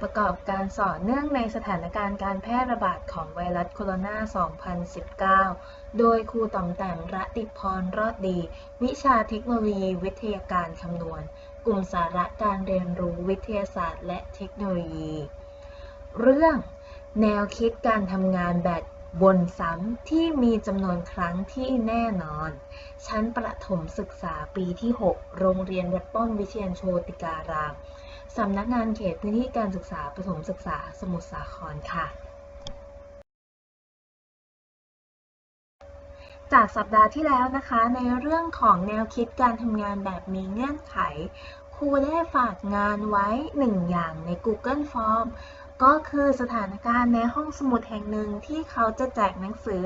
ประกอบการสอนเนื่องในสถานการณ์การแพร่ระบาดของไวรัสโคโรนา 2019 โดยครูต่อมแต้มระติพรรอดดี วิชาเทคโนโลยีวิทยาการคำนวณ กลุ่มสาระการเรียนรู้วิทยาศาสตร์และเทคโนโลยี เรื่องแนวคิดการทำงานแบบบนซ้ำที่มีจำนวนครั้งที่แน่นอน ชั้นประถมศึกษาปีที่ 6 โรงเรียนวัดป้อมวิเชียรโชติการาม สำนักงานเขตพื้นที่การศึกษาประถมศึกษาสมุทรสาครค่ะ จากสัปดาห์ที่แล้วนะคะ ในเรื่องของแนวคิดการทำงานแบบมีเงื่อนไข ครูได้ฝากงานไว้หนึ่งอย่างใน Google Form ก็คือสถานการณ์ในห้องสมุดแห่งหนึ่งที่เขาจะแจกหนังสือ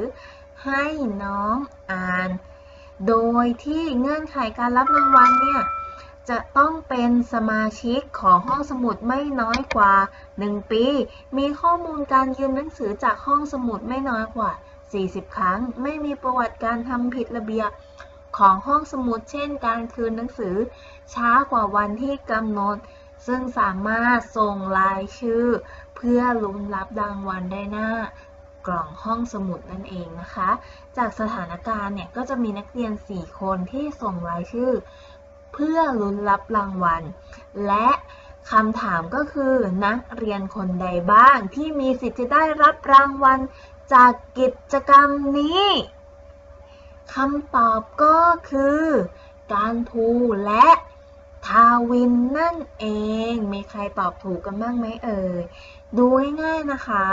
ให้น้องอ่าน โดยที่เงื่อนไขการรับรางวัลเนี่ย จะต้องเป็นสมาชิกของห้องสมุดไม่น้อยกว่า 1 ปี มีข้อมูลการยืมหนังสือจากห้องสมุดไม่น้อยกว่า 40 ครั้ง ไม่มีประวัติการทำผิดระเบียบของห้องสมุด เช่น การคืนหนังสือ ช้ากว่าวันที่กำหนด ซึ่งสามารถส่งรายชื่อ เพื่อลุ้นรับรางวัลได้หน้ากล่องห้องสมุดนั่นเองนะคะ จากสถานการณ์เนี่ยก็จะมีนักเรียน 4 คนที่ส่งรายชื่อ เพื่อลุ้นรับรางวัล และคำถามก็คือนักเรียนคนใดบ้างที่มีสิทธิ์จะได้รับรางวัลจากกิจกรรมนี้คำตอบก็คือ การภูและทาวินนั่นเอง มีใครตอบถูกกันบ้างไหมเอ่ย ดูง่ายๆนะคะ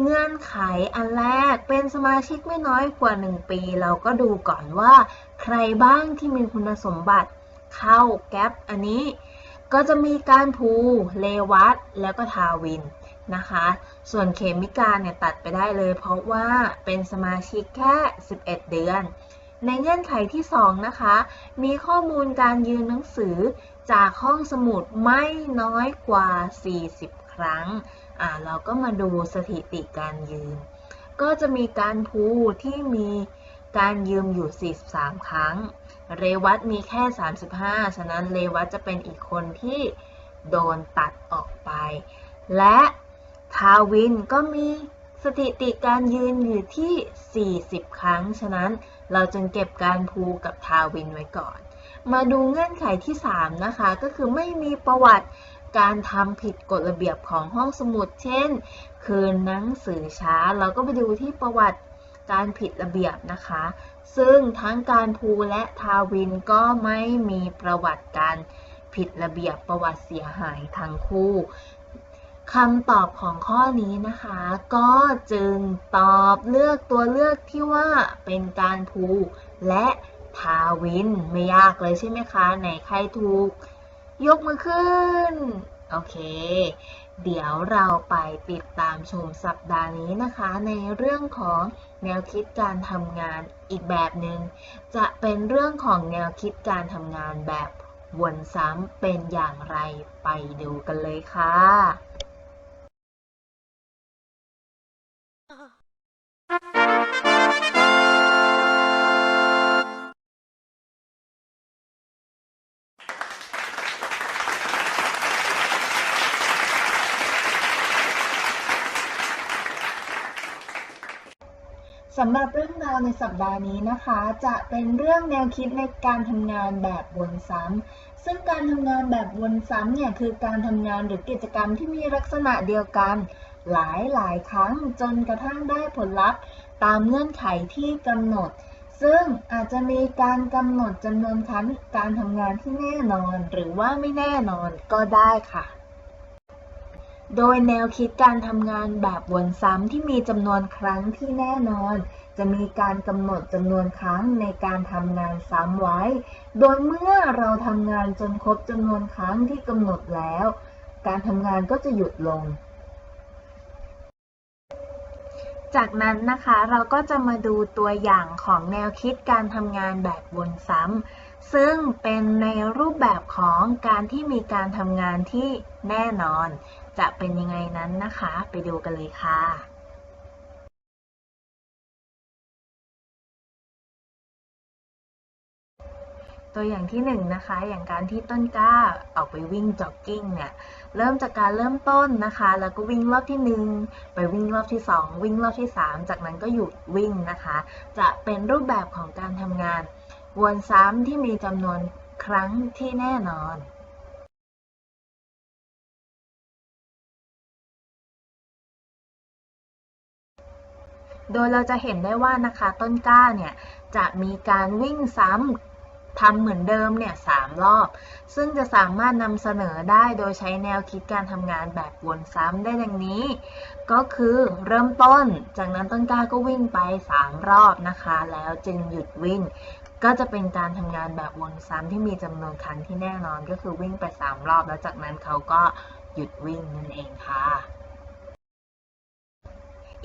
เงื่อนไขอันแรกเป็นสมาชิกไม่น้อยกว่า 1 ปี เราก็ดูก่อนว่า ใครบ้างที่มีคุณสมบัติ เข้าแก๊ปอันนี้ก็จะมีการภูเลวัตแล้วก็ทาวินนะคะ ส่วนเขมิกาเนี่ยตัดไปได้เลย เพราะว่าเป็นสมาชิกแค่ 11 เดือน ในเงื่อนไขที่ 2 นะคะ มีข้อมูลการยืมหนังสือจากห้องสมุดไม่น้อยกว่า 40 ครั้ง อ่าเราก็มาดูสถิติการยืมก็จะมีการพูที่มีการยืมอยู่ 43 ครั้ง เรวัตมีแค่ 35 ฉะนั้นเรวัตจะเป็นอีกคนที่โดนตัดออกไป และทาวินก็มีสถิติการยืนอยู่ที่ 40 ครั้ง ฉะนั้นเราจึงเก็บการพูกับทาวินไว้ก่อน มาดูเงื่อนไขที่ 3 นะคะ ก็คือไม่มีประวัติการทำผิดกฎระเบียบของห้องสมุด เช่น คืนหนังสือช้า เราก็ไปดูที่ประวัติการผิดระเบียบนะคะ ซึ่งทั้งการภูและทาวินก็ไม่มีประวัติการผิดระเบียบประวัติเสียหายทั้งคู่คำตอบของข้อนี้นะคะ ก็จึงตอบเลือกตัวเลือกที่ว่าเป็นการภูและทาวินไม่ยากเลยใช่ไหมคะ ไหนใครถูก ยกมือขึ้น โอเค เดี๋ยวเราไปติดตามชมสัปดาห์นี้นะคะ ในเรื่องของแนวคิดการทำงานอีกแบบหนึง่งจะเป็นเรื่องของแนวคิดการทำงานแบบวนซ้ำเป็นอย่างไรไปดูกันเลยค่ะ สำหรับเรื่องราวในสัปดาห์นี้นะคะ จะเป็นเรื่องแนวคิดในการทำงานแบบวนซ้ำซึ่งการทำงานแบบวนซ้ำเนี่ยคือการทำงานหรือกิจกรรมที่มีลักษณะเดียวกัน หลายหลายครั้งจนกระทั่งได้ผลลัพธ์ตามเงื่อนไขที่กำหนด ซึ่งอาจจะมีการกำหนดจำนวนครั้งการทำงานที่แน่นอน หรือว่าไม่แน่นอนก็ได้ค่ะ โดยแนวคิดการทำงานแบบวนซ้ำที่มีจำนวนครั้งที่แน่นอน จะมีการกำหนดจำนวนครั้งในการทำงานซ้ำไว้ โดยเมื่อเราทำงานจนครบจำนวนครั้งที่กำหนดแล้ว การทำงานก็จะหยุดลง จากนั้นนะคะเราก็จะมาดูตัวอย่างของแนวคิดการทำงานแบบวนซ้ำ ซึ่งเป็นในรูปแบบของการที่มีการทำงานที่แน่นอน จะเป็นยังไงนั้นนะคะ ไปดูกันเลยค่ะตัวอย่างที่หนึ่งนะคะ อย่างการที่ต้นกล้าออกไปวิ่งจ็อกกิ้งเนี่ย เริ่มจากการเริ่มต้นนะคะ แล้วก็วิ่งรอบที่หนึ่งไปวิ่งรอบที่สองวิ่งรอบที่สามจากนั้นก็หยุดวิ่งนะคะ จะเป็นรูปแบบของการทำงาน วนซ้ำที่มีจำนวนครั้งที่แน่นอนโดยเราจะเห็นได้ว่านะคะต้นกล้าเนี่ยจะมีการวิ่งซ้ำทำเหมือนเดิมเนี่ยสามรอบ ซึ่งจะสามารถนำเสนอได้โดยใช้แนวคิดการทำงานแบบวนซ้ำได้ดังนี้ ก็คือเริ่มต้น จากนั้นต้นกล้าก็วิ่งไป 3 รอบนะคะ แล้วจึงหยุดวิ่ง ก็จะเป็นการทำงานแบบวนซ้ำที่มีจำนวนครั้งที่แน่นอนก็คือวิ่งไป 3 รอบ แล้วจากนั้นเขาก็หยุดวิ่งนั่นเองค่ะ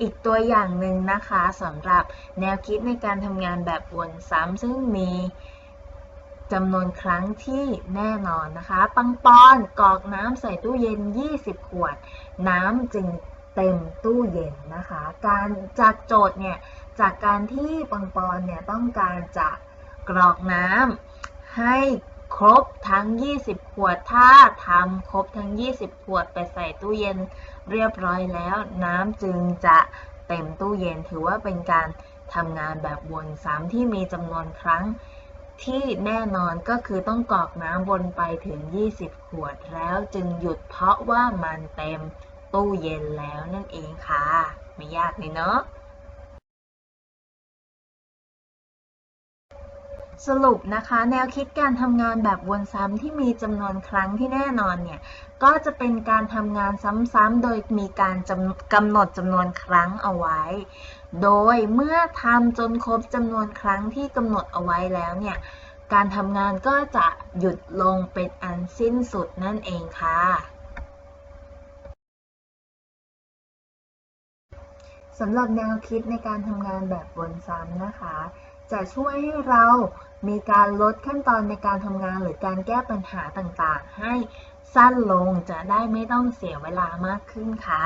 อีกตัวอย่างหนึ่งนะคะสำหรับแนวคิดในการทำงานแบบวนซ้ำซึ่งมีจำนวนครั้งที่แน่นอนนะคะ ปังปอนกรอกน้ำใส่ตู้เย็น 20 ขวด น้ำจึงเต็มตู้เย็นนะคะ การจากโจทย์เนี่ยจากการที่ปังปอนเนี่ยต้องการจะ กรอกน้ำให้ครบทั้ง 20 ขวด ถ้าทำครบทั้ง 20 ขวดไปใส่ตู้เย็นเรียบร้อยแล้ว น้ำจึงจะเต็มตู้เย็นถือว่าเป็นการทำงานแบบวนซ้ำที่มีจำนวนครั้งที่แน่นอนก็คือต้องกรอกน้ำวนไปถึง 20 ขวดแล้วจึงหยุดเพราะว่ามันเต็มตู้เย็นแล้วนั่นเองค่ะ ไม่ยากเลยเนาะ สรุปนะคะ แนวคิดการทำงานแบบวนซ้ำที่มีจำนวนครั้งที่แน่นอนเนี่ย ก็จะเป็นการทำงานซ้ำๆโดยมีการกำหนดจำนวนครั้งเอาไว้ โดยเมื่อทำจนครบจำนวนครั้งที่กำหนดเอาไว้แล้วเนี่ย การทำงานก็จะหยุดลงเป็นอันสิ้นสุดนั่นเองค่ะสำหรับแนวคิดในการทำงานแบบวนซ้ำนะคะ จะช่วยให้เรามีการลดขั้นตอนในการทำงานหรือการแก้ปัญหาต่างๆ ให้สั้นลงจะได้ไม่ต้องเสียเวลามากขึ้นค่ะ